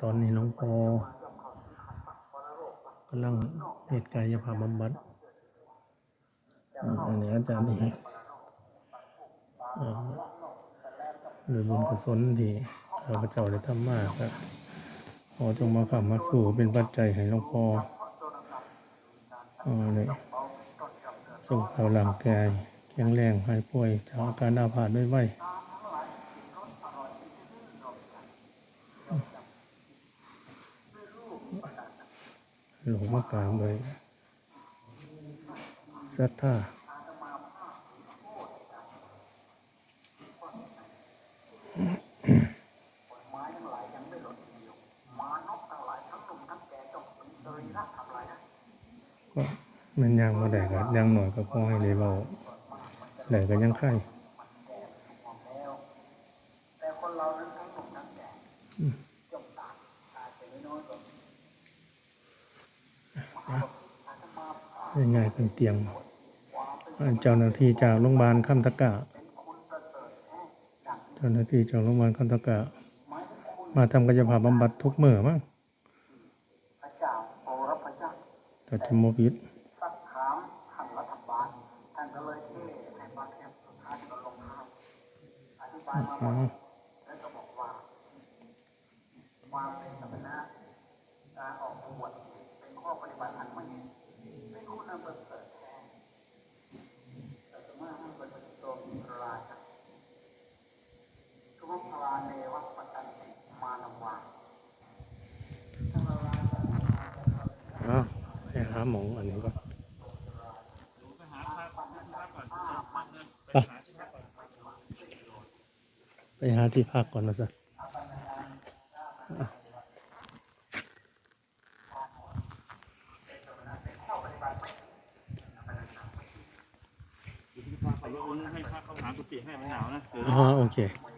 ตอนนี้หลวงพ่อกำลังเหตุกายภาพบำบัดอันนี้อาจารย์เอกอ่หรือบุญกุศลที่ข้าพเจ้าได้ทำมากครับขอจงมาขับมาสู่เป็นปัจจัยให้หลวงพ่ออ่าเลยส่งเขาหลังกายแข็งแรงหายป่วยจากอาการอาพาธด้วยไว หลงมากลางเลยศรัทธาก็มันยังมาได้ก็ยังหน่อยก็พอให้เลยเบาได้ก็ยังไข่อืมยั งไงเป็นเตียงเจ้าหน้าที่จากโรงพยาบาลคำตะกะเจ้าหน้าที่จากโรงพยาบาลคำตะกะ มาทำกายภาพบำบัดทุกเมื่อมั้งแต่ทมวิทยเทให้มาแคมสุดทมวก็บอกว่าความเป็นสมณะการออกบวชเป็นข้อปฏิบัติอันไม่เป็นคุณประเสริฐแท้แต่สมมาให้เป็นปฏิโตมิราชทุกพราเนวัปตันติมานวา อ้าวไปหาหมองอันนี้ก่อนไปไปหาที่พักก่อนนะจ๊ะอะขับรถให้พาเข้าหากุฏิให้มันหนาวนะเดี๋ยวอ๋อโอเคไ